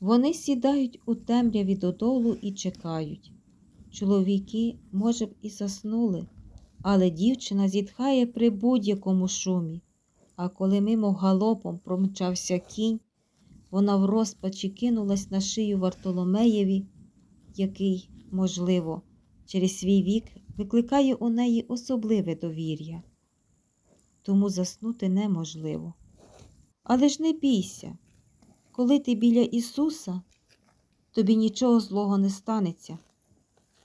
Вони сідають у темряві додолу і чекають. Чоловіки, може б, і заснули, але дівчина зітхає при будь-якому шумі. А коли мимо галопом промчався кінь, вона в розпачі кинулась на шию Вартоломеєві, який, можливо, через свій вік викликає у неї особливе довір'я. Тому заснути неможливо. Але ж не бійся, коли ти біля Ісуса, тобі нічого злого не станеться,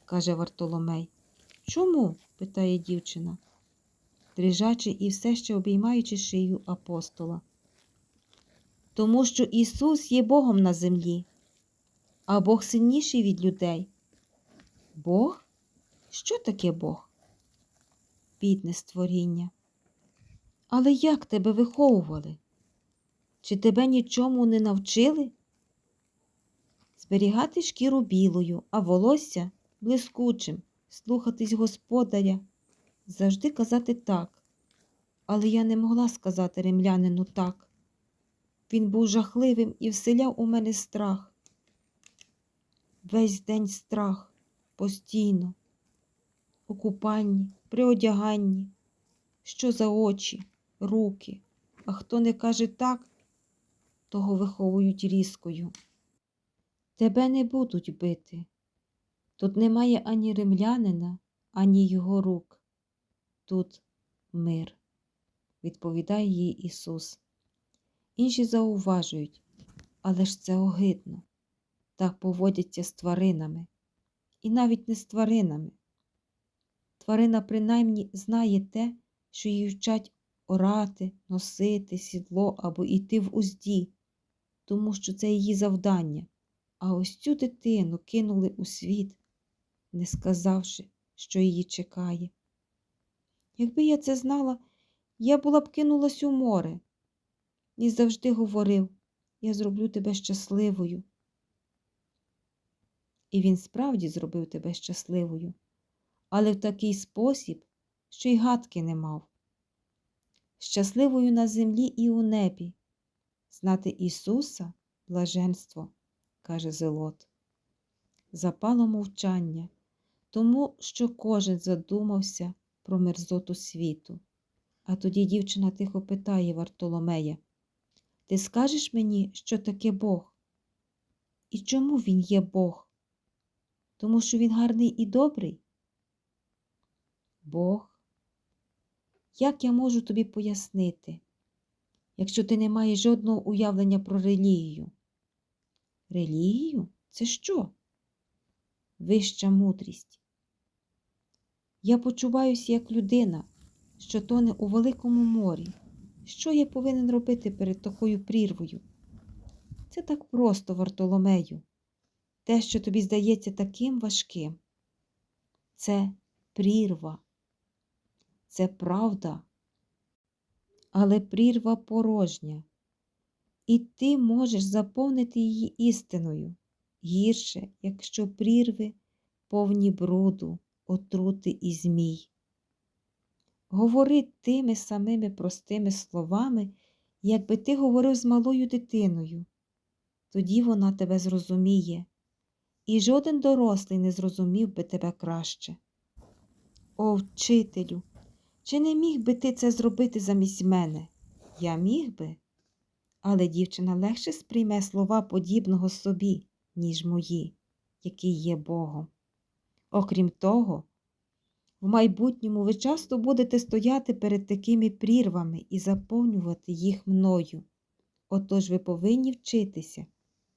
каже Вартоломей. Чому? питає дівчина, дрижачи і все ще обіймаючи шию апостола. Тому що Ісус є Богом на землі, а Бог сильніший від людей. Бог? Що таке Бог? Бідне створіння. Але як тебе виховували? Чи тебе нічому не навчили? Зберігати шкіру білою, а волосся блискучим, слухатись господаря, завжди казати так. Але я не могла сказати римлянину так. Він був жахливим і вселяв у мене страх. Весь день страх, постійно, у купанні, при одяганні, що за очі, руки, а хто не каже так, того виховують різкою. Тебе не будуть бити. Тут немає ані римлянина, ані його рук. Тут мир, відповідає їй Ісус. Інші зауважують, але ж це огидно. Так поводяться з тваринами. І навіть не з тваринами. Тварина принаймні знає те, що її вчать орати, носити сідло або йти в узді, тому що це її завдання. А ось цю дитину кинули у світ, не сказавши, що її чекає. Якби я це знала, я була б кинулась у море і завжди говорив я зроблю тебе щасливою. І він справді зробив тебе щасливою, але в такий спосіб, що й гадки не мав. Щасливою на землі і у небі, знати Ісуса блаженство, каже Зелот. Запало мовчання, тому що кожен задумався про мерзоту світу. А тоді дівчина тихо питає Вартоломея Ти скажеш мені, що таке Бог? І чому він є Бог? Тому що він гарний і добрий? Бог? Як я можу тобі пояснити, якщо ти не маєш жодного уявлення про релігію? Релігію? Це що? Вища мудрість. Я почуваюся як людина, що тоне у великому морі. Що я повинен робити перед такою прірвою? Це так просто, Вартоломею. Те, що тобі здається таким важким. Це прірва. Це правда. Але прірва порожня. І ти можеш заповнити її істиною. Гірше, якщо прірви повні бруду, отрути і змій. Говори тими самими простими словами, якби ти говорив з малою дитиною. Тоді вона тебе зрозуміє, і жоден дорослий не зрозумів би тебе краще. О, вчителю, чи не міг би ти це зробити замість мене? Я міг би, але дівчина легше сприйме слова подібного собі, ніж мої, який є Богом. Окрім того, в майбутньому ви часто будете стояти перед такими прірвами і заповнювати їх мною. Отож ви повинні вчитися,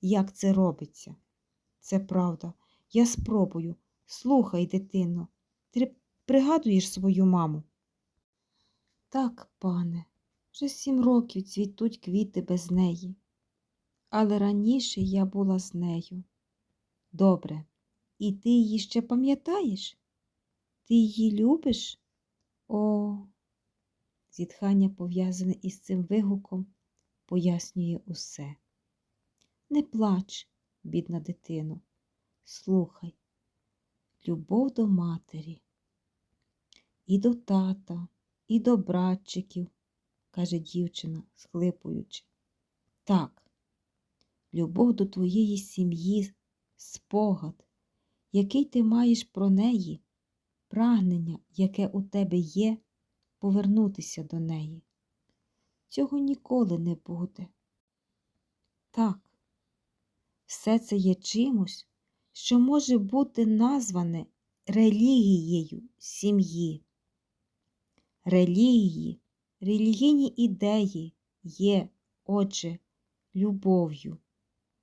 як це робиться. Це правда, я спробую. Слухай, дитино, ти пригадуєш свою маму? Так, пане, вже сім років цвітуть квіти без неї. Але раніше я була з нею. Добре, і ти її ще пам'ятаєш? Ти її любиш? О, зітхання, пов'язане із цим вигуком, пояснює усе. Не плач, бідна дитино, слухай, любов до матері, і до тата, і до братчиків, каже дівчина, схлипуючи. Так, любов до твоєї сім'ї, спогад, який ти маєш про неї, прагнення, яке у тебе є, повернутися до неї. Цього ніколи не буде. Так, все це є чимось, що може бути назване релігією сім'ї. Релігії, релігійні ідеї є, отже, любов'ю,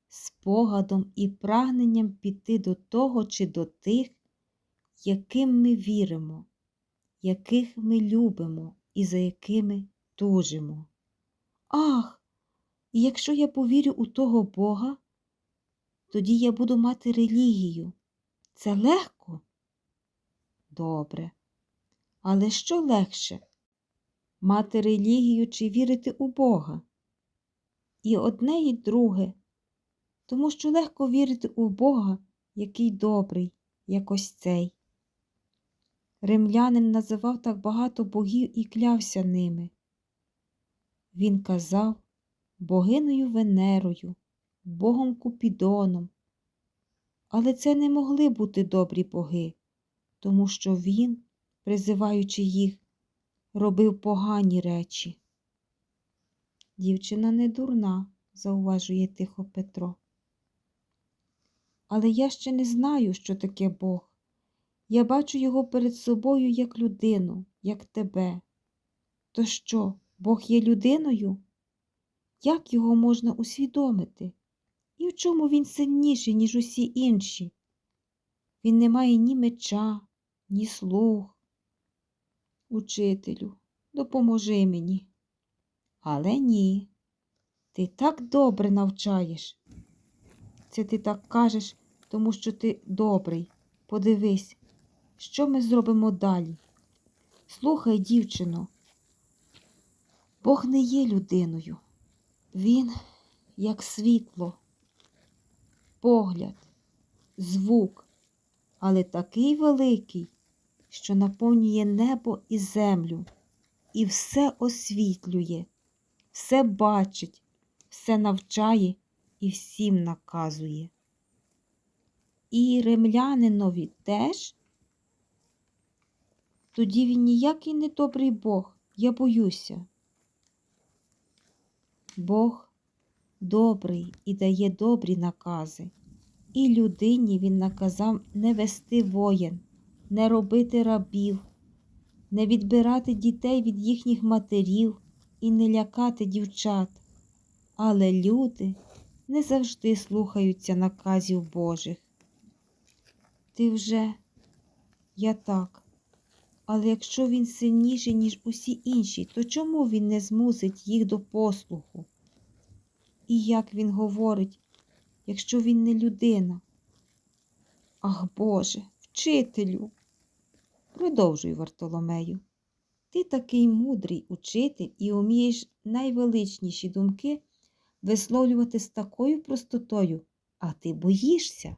спогадом і прагненням піти до того чи до тих, яким ми віримо, яких ми любимо і за якими тужимо. Ах, і якщо я повірю у того Бога, тоді я буду мати релігію. Це легко? Добре. Але що легше? Мати релігію чи вірити у Бога? І одне, і друге, тому що легко вірити у Бога, який добрий, як ось цей. Римлянин називав так багато богів і клявся ними. Він казав богиною Венерою, богом Купідоном. Але це не могли бути добрі боги, тому що він, призиваючи їх, робив погані речі. Дівчина не дурна, зауважує тихо Петро. Але я ще не знаю, що таке Бог. Я бачу його перед собою як людину, як тебе. То що, Бог є людиною? Як його можна усвідомити? І в чому він сильніший, ніж усі інші? Він не має ні меча, ні слуг. Учителю, допоможи мені. Але ні, ти так добре навчаєш. Це ти так кажеш, тому що ти добрий. Подивись, що ми зробимо далі. Слухай, дівчино, Бог не є людиною. Він як світло, погляд, звук, але такий великий, що наповнює небо і землю, і все освітлює, все бачить, все навчає і всім наказує. І римлянинові теж? Тоді він ніякий не добрий Бог, я боюся. Бог добрий і дає добрі накази. І людині він наказав не вести воєн, не робити рабів, не відбирати дітей від їхніх матерів і не лякати дівчат. Але люди не завжди слухаються наказів Божих. Ти вже я так. Але якщо він сильніший, ніж усі інші, то чому він не змусить їх до послуху? І як він говорить, якщо він не людина? Ах Боже, вчителю, продовжуй Вартоломею. Ти такий мудрий учитель і умієш найвеличніші думки висловлювати з такою простотою, а ти боїшся?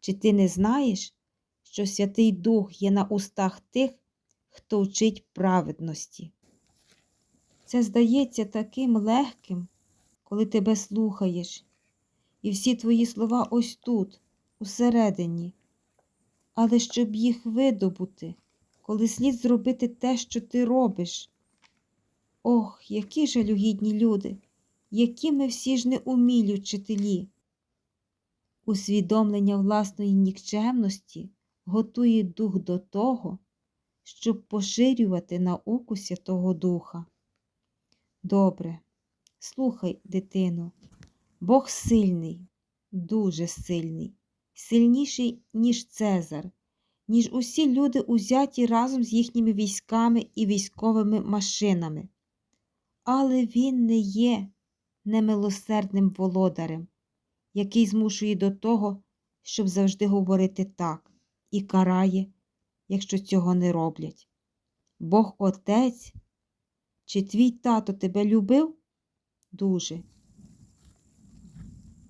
Чи ти не знаєш, що Святий Дух є на устах тих, хто вчить праведності? Це здається таким легким, коли тебе слухаєш, і всі твої слова ось тут, усередині. Але щоб їх видобути, коли слід зробити те, що ти робиш. Ох, які жалюгідні люди, які ми всі ж неумілі вчителі. Усвідомлення власної нікчемності готує дух до того, щоб поширювати науку Святого Духа. Добре, слухай, дитино, Бог сильний, дуже сильний, сильніший, ніж Цезар, ніж усі люди узяті разом з їхніми військами і військовими машинами. Але він не є немилосердним володарем, який змушує до того, щоб завжди говорити так, і карає, якщо цього не роблять. Бог Отець, чи твій тато тебе любив? Дуже.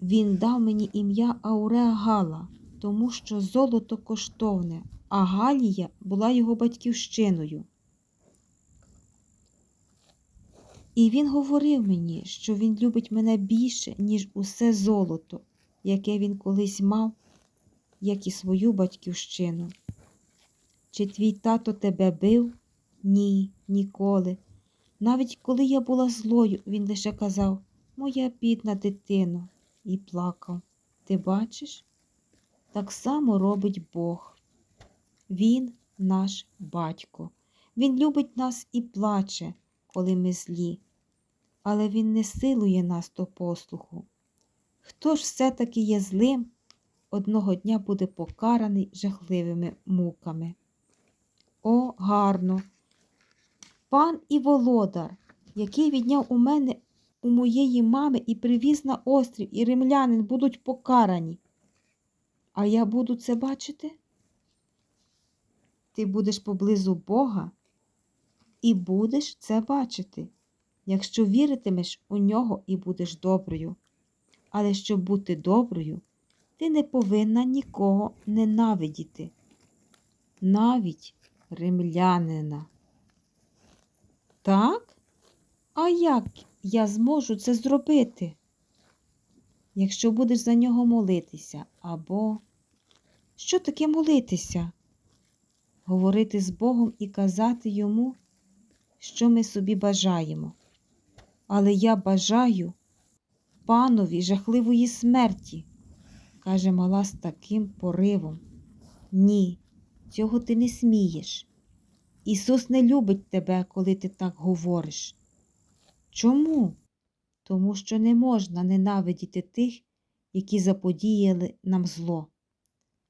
Він дав мені ім'я Ауреа Гала, тому що золото коштовне, а Галія була його батьківщиною. І він говорив мені, що він любить мене більше, ніж усе золото, яке він колись мав, як і свою батьківщину. Чи твій тато тебе бив? Ні, ніколи. Навіть коли я була злою, він лише казав Моя бідна дитино, і плакав. Ти бачиш? Так само робить Бог. Він наш батько. Він любить нас і плаче, коли ми злі, але Він не силує нас до послуху. Хто ж все-таки є злим, одного дня буде покараний жахливими муками. О, гарно! Пан і володар, який відняв у мене у моєї мами і привіз на острів, і римлянин будуть покарані. А я буду це бачити? Ти будеш поблизу Бога і будеш це бачити, якщо віритимеш у нього і будеш доброю. Але щоб бути доброю, ти не повинна нікого ненавидіти, навіть римлянина. Так? А як я зможу це зробити? Якщо будеш за нього молитися, або що таке молитися? Говорити з Богом і казати йому, що ми собі бажаємо. Але я бажаю панові жахливої смерті, каже мала з таким поривом. Ні, цього ти не смієш. Ісус не любить тебе, коли ти так говориш. Чому? Тому що не можна ненавидіти тих, які заподіяли нам зло.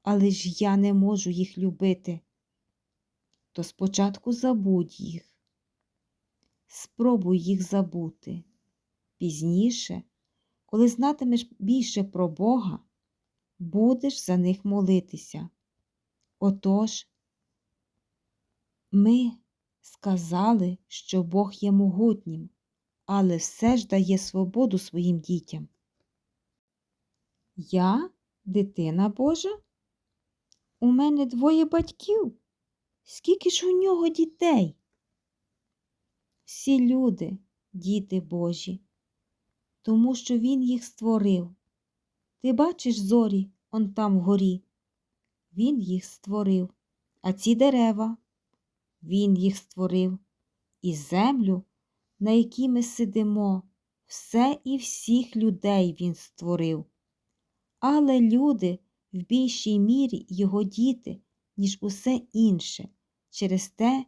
Але ж я не можу їх любити. То спочатку забудь їх. Спробуй їх забути. Пізніше, коли знатимеш більше про Бога, будеш за них молитися. Отож, ми сказали, що Бог є могутнім, але все ж дає свободу своїм дітям. Я дитина Божа? У мене двоє батьків. Скільки ж у нього дітей? Всі люди, діти Божі, тому що Він їх створив. Ти бачиш зорі он там вгорі. Він їх створив, а ці дерева, Він їх створив, і землю, на якій ми сидимо, все і всіх людей Він створив. Але люди в більшій мірі його діти, ніж усе інше, через те,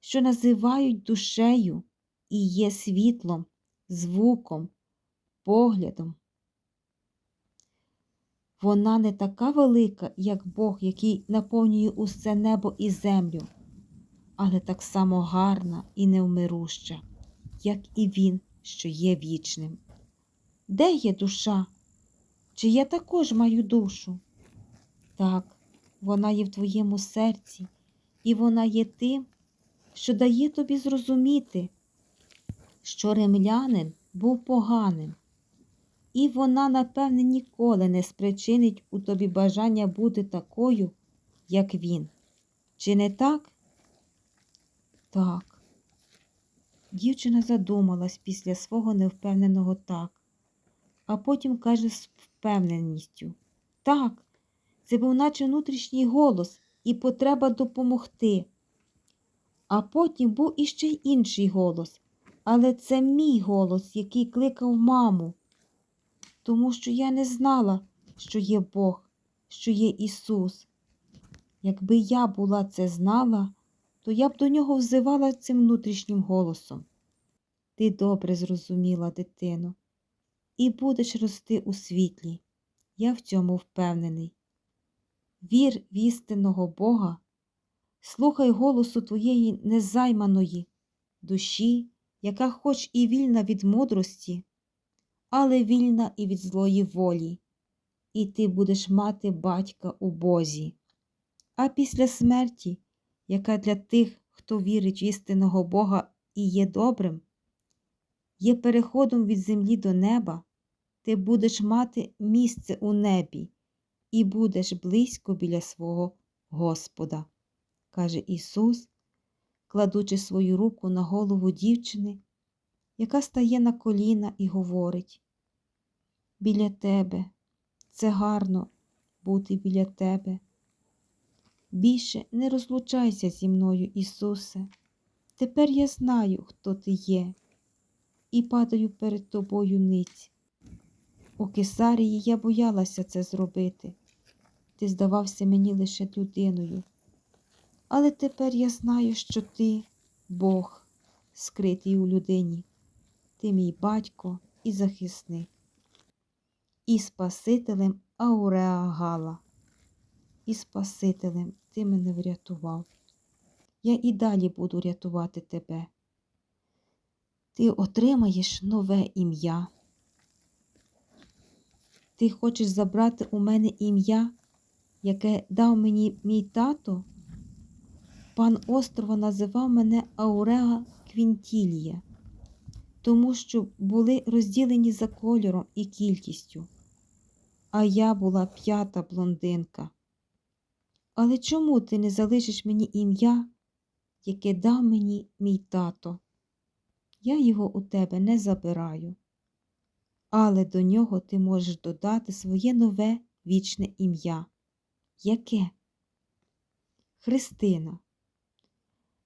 що називають душею і є світлом, звуком, поглядом. Вона не така велика, як Бог, який наповнює усе небо і землю, але так само гарна і невмируща, як і Він, що є вічним. Де є душа? Чи я також маю душу? Так, вона є в твоєму серці, і вона є тим, що дає тобі зрозуміти, що римлянин був поганим, і вона, напевне, ніколи не спричинить у тобі бажання бути такою, як він. Чи не так? Так. Дівчина задумалась після свого невпевненого так, а потім каже з впевненістю так, це був наче внутрішній голос і потреба допомогти. А потім був іще й інший голос, але це мій голос, який кликав маму, тому що я не знала, що є Бог, що є Ісус. Якби я була це знала, то я б до нього взивала цим внутрішнім голосом. Ти добре зрозуміла, дитино, і будеш рости у світлі. Я в цьому впевнений. Вір в істинного Бога, слухай голосу твоєї незайманої душі, яка хоч і вільна від мудрості, але вільна і від злої волі, і ти будеш мати батька у Бозі. А після смерті, яка для тих, хто вірить в істинного Бога і є добрим, є переходом від землі до неба, ти будеш мати місце у небі і будеш близько біля свого Господа, каже Ісус, кладучи свою руку на голову дівчини, яка стає на коліна і говорить біля тебе. Це гарно бути біля тебе. Більше не розлучайся зі мною, Ісусе. Тепер я знаю, хто ти є, і падаю перед тобою ниць. У Кесарії я боялася це зробити. Ти здавався мені лише людиною. Але тепер я знаю, що ти Бог, скритий у людині. Ти мій батько і захисник, і Спасителем Ауреагала. І Спасителем ти мене врятував. Я і далі буду рятувати тебе. Ти отримаєш нове ім'я. Ти хочеш забрати у мене ім'я, яке дав мені мій тато? Пан острова називав мене Ауреа Квінтілія, тому що були розділені за кольором і кількістю, а я була п'ята блондинка. Але чому ти не залишиш мені ім'я, яке дав мені мій тато? Я його у тебе не забираю, але до нього ти можеш додати своє нове вічне ім'я. Яке? Христина,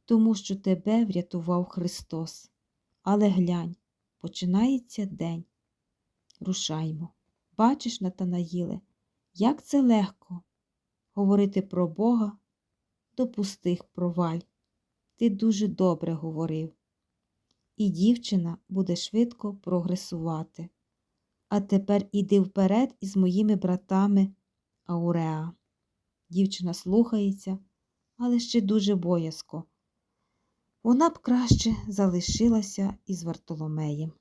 тому що тебе врятував Христос. Але глянь, починається день. Рушаймо. Бачиш, Натанаїле, як це легко говорити про Бога до пустих проваль. Ти дуже добре говорив. І дівчина буде швидко прогресувати. А тепер іди вперед із моїми братами Ауреа. Дівчина слухається, але ще дуже боязко. Вона б краще залишилася із Вартоломеєм.